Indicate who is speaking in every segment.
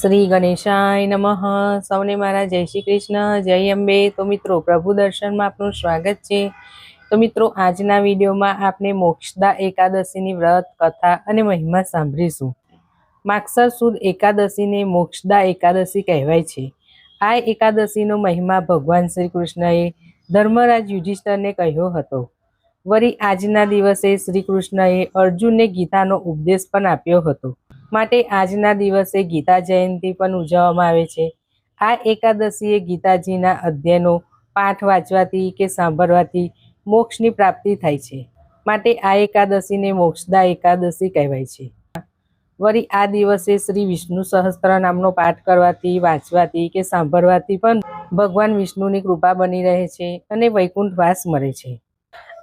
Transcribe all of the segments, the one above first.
Speaker 1: શ્રી ગણેશાય નમઃ. સૌને મારા જય શ્રી કૃષ્ણ. જય અંબે. તો મિત્રો, પ્રભુ દર્શનમાં આપનું સ્વાગત છે. તો મિત્રો, આજના વિડીયોમાં આપણે મોક્ષદા એકાદશીની વ્રત, કથા અને મહિમા સાંભળીશું. માગસર સુદ એકાદશીને મોક્ષદા એકાદશી કહેવાય છે. આ એકાદશીનો મહિમા ભગવાન શ્રી કૃષ્ણએ ધર્મરાજ યુધિષ્ઠરને કહ્યો હતો. વળી આજના દિવસે શ્રી કૃષ્ણએ અર્જુનને ગીતાનો ઉપદેશ પણ આપ્યો હતો. માટે આજના દિવસે ગીતા જયંતિ પણ ઉજવવામાં આવે છે. આ એકાદશીએ ગીતાજીના અધ્યયનો પાઠ વાંચવાથી કે સાંભળવાથી મોક્ષની પ્રાપ્તિ થાય છે. માટે આ એકાદશીને મોક્ષદા એકાદશી કહેવાય છે. વળી આ દિવસે શ્રી વિષ્ણુ સહસ્ત્ર નામનો પાઠ કરવાથી, વાંચવાથી કે સાંભળવાથી પણ ભગવાન વિષ્ણુની કૃપા બની રહે છે અને વૈકુંઠ વાસ મળે છે.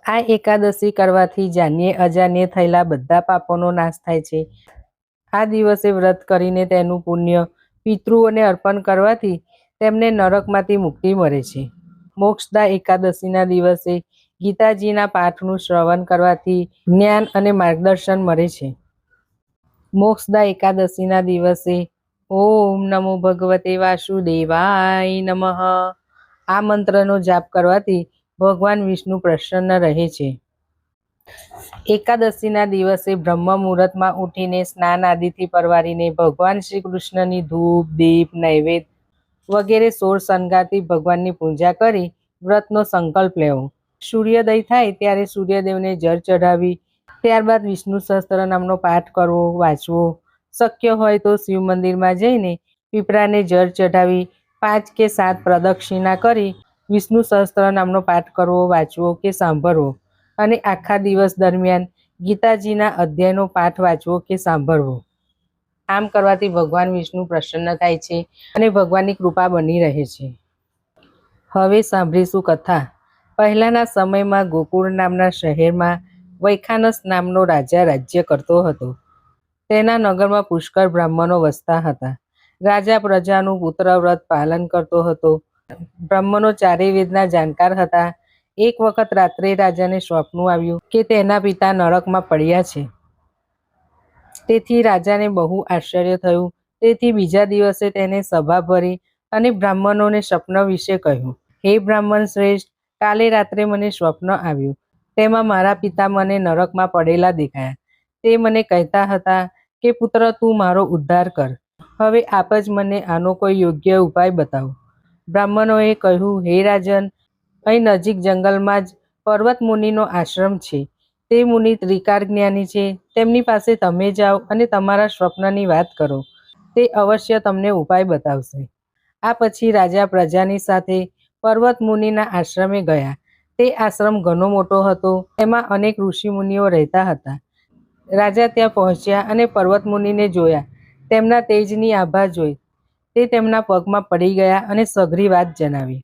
Speaker 1: આ એકાદશી કરવાથી જાન્યે અજાન્યે થયેલા બધા પાપોનો નાશ થાય છે. આ દિવસે વ્રત કરીને તેનું પુણ્ય પિતૃઓને અર્પણ કરવાથી તેમને નરકમાંથી મુક્તિ મળે છે. મોક્ષદા એકાદશીના દિવસે ગીતાજીના પાઠનું શ્રવણ કરવાથી જ્ઞાન અને માર્ગદર્શન મળે છે. મોક્ષદા એકાદશીના દિવસે ઓમ નમો ભગવતે વાસુદેવાય નમઃ આ મંત્રનો જાપ કરવાથી ભગવાન વિષ્ણુ પ્રસન્ન રહે છે. એકાદશીના દિવસે બ્રહ્મ મુહૂર્તમાં ઉઠીને સ્નાન આદિથી પરવારીને ભગવાન શ્રી કૃષ્ણની ધૂપ, દીપ, નૈવેદ્ય વગેરે સોળ શણગારથી ભગવાનની પૂજા કરી વ્રતનો સંકલ્પ લેવો. સૂર્યોદય થાય ત્યારે સૂર્યદેવને જળ ચઢાવી, ત્યારબાદ વિષ્ણુ સહસ્ત્ર નામનો પાઠ કરવો, વાંચવો. શક્ય હોય તો શિવ મંદિરમાં જઈને પીપળાને જળ ચઢાવી, પાંચ કે સાત પ્રદક્ષિણા કરી વિષ્ણુ સહસ્ત્ર નામનો પાઠ કરવો, વાંચવો કે સાંભળવો. અને આખા દિવસ દરમિયાન ગીતાજીના અધ્યાયનો પાઠ વાંચવો કે સાંભળવો. આમ કરવાથી ભગવાન વિષ્ણુ પ્રસન્ન થાય છે અને ભગવાનની કૃપા બની રહે છે. હવે સાંભળીશું કથા. પહેલાના સમયમાં ગોકુળ નામના શહેરમાં વૈખાનસ નામનો રાજા રાજ્ય કરતો હતો. તેના નગરમાં પુષ્કળ બ્રાહ્મણો વસતા હતા. રાજા પ્રજાનું પુત્ર વ્રત પાલન કરતો હતો. બ્રાહ્મણો ચારે વેદના જાણકાર હતા. એક વખત રાત્રે રાજાને સ્વપ્ન આવ્યું કે તેના પિતા નરકમાં પડ્યા છે. તેથી રાજાને બહુ આશ્ચર્ય થયું. તેથી બીજા દિવસે તેને સભા ભરી અને બ્રાહ્મણોને સ્વપ્ન વિશે કહ્યું. હે બ્રાહ્મણ શ્રેષ્ઠ, કાલે રાત્રે મને સ્વપ્ન આવ્યું. તેમાં મારા પિતા મને નરકમાં પડેલા દેખાયા. તે મને કહેતા હતા કે, પુત્ર, તું મારો ઉદ્ધાર કર. હવે આપ જ મને આનો કોઈ યોગ્ય ઉપાય બતાવો બ્રાહ્મણોએ કહ્યું, હે રાજન અહીં નજીક જંગલમાં જ પર્વત મુનિનો આશ્રમ છે. તે મુનિ ત્રિકાર જ્ઞાની છે. તેમની પાસે તમે જાઓ અને તમારા સ્વપ્નની વાત કરો. તે અવશ્ય તમને ઉપાય બતાવશે. આ પછી રાજા પ્રજાની સાથે પર્વત મુનિના આશ્રમે ગયા. તે આશ્રમ ઘણો મોટો હતો. એમાં અનેક ઋષિ મુનિઓ રહેતા હતા. રાજા ત્યાં પહોંચ્યા અને પર્વત મુનિને જોયા. તેમના તેજની આભા જોઈ. તે તેમના પગમાં પડી ગયા અને સઘરી વાત જણાવી.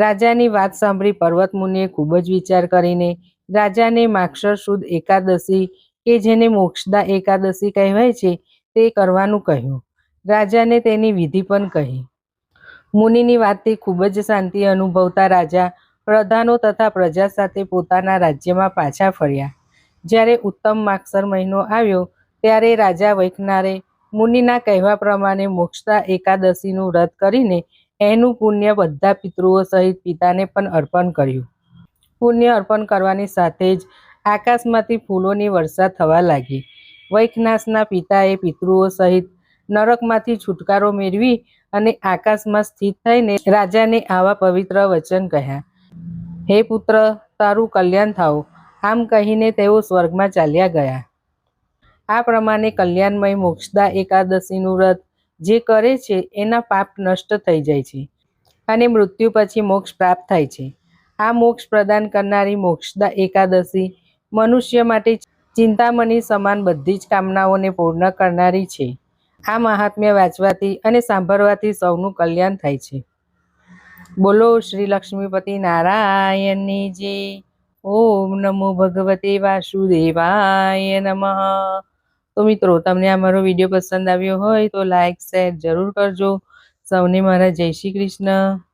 Speaker 1: રાજાની વાત સાંભળી પર્વત મુનિએ ખૂબ જ વિચાર કરીને રાજાને માક્ષર સુદ એકાદશી કે જેને મોક્ષદા એકાદશી કહેવાય છે, તે કરવાનું કહ્યું. રાજાને તેની વિધિ પણ કહી. મુનિની વાતથી ખૂબ જ શાંતિ અનુભવતા રાજા પ્રધાનો તથા પ્રજા સાથે પોતાના રાજ્યમાં પાછા ફર્યા. જ્યારે ઉત્તમ માક્ષર મહિનો આવ્યો, ત્યારે રાજા વૈખનારે મુનિના કહેવા પ્રમાણે મોક્ષતા એકાદશીનું વ્રત કરીને એનું પુણ્ય બધા પિતૃઓ સહિત પિતાને પણ અર્પણ કર્યું. પુણ્ય અર્પણ કરવાની સાથે જ આકાશમાંથી ફૂલોની વર્ષા થવા લાગી. વૈખનાથના પિતાએ પિતૃઓ સહિત નરકમાંથી છુટકારો મેળવી અને આકાશમાં સ્થિત થઈને રાજાને આવા પવિત્ર વચન કહ્યા. હે પુત્ર, તારું કલ્યાણ થાઓ આમ કહીને તેઓ સ્વર્ગમાં ચાલ્યા ગયા. આ પ્રમાણે કલ્યાણમય મોક્ષદા એકાદશીનું વ્રત જે કરે છે, એના પાપ નષ્ટ થઈ જાય છે અને મૃત્યુ પછી મોક્ષ પ્રાપ્ત થાય છે. આ મોક્ષ પ્રદાન કરનારી મોક્ષદા એકાદશી મનુષ્ય માટે ચિંતામણી સમાન બધી જ કામનાઓને પૂર્ણ કરનારી છે. આ મહાત્મ્ય વાંચવાથી અને સાંભળવાથી સૌનું કલ્યાણ થાય છે. બોલો શ્રી લક્ષ્મીપતિ નારાયણની જે, ઓમ નમો ભગવતે વાસુદેવાય નમઃ. તો મિત્રો, તમને આ મારો વીડિયો પસંદ આવ્યો હોય તો લાઈક શેર જરૂર કરજો. સૌને મારા જય શ્રી કૃષ્ણ.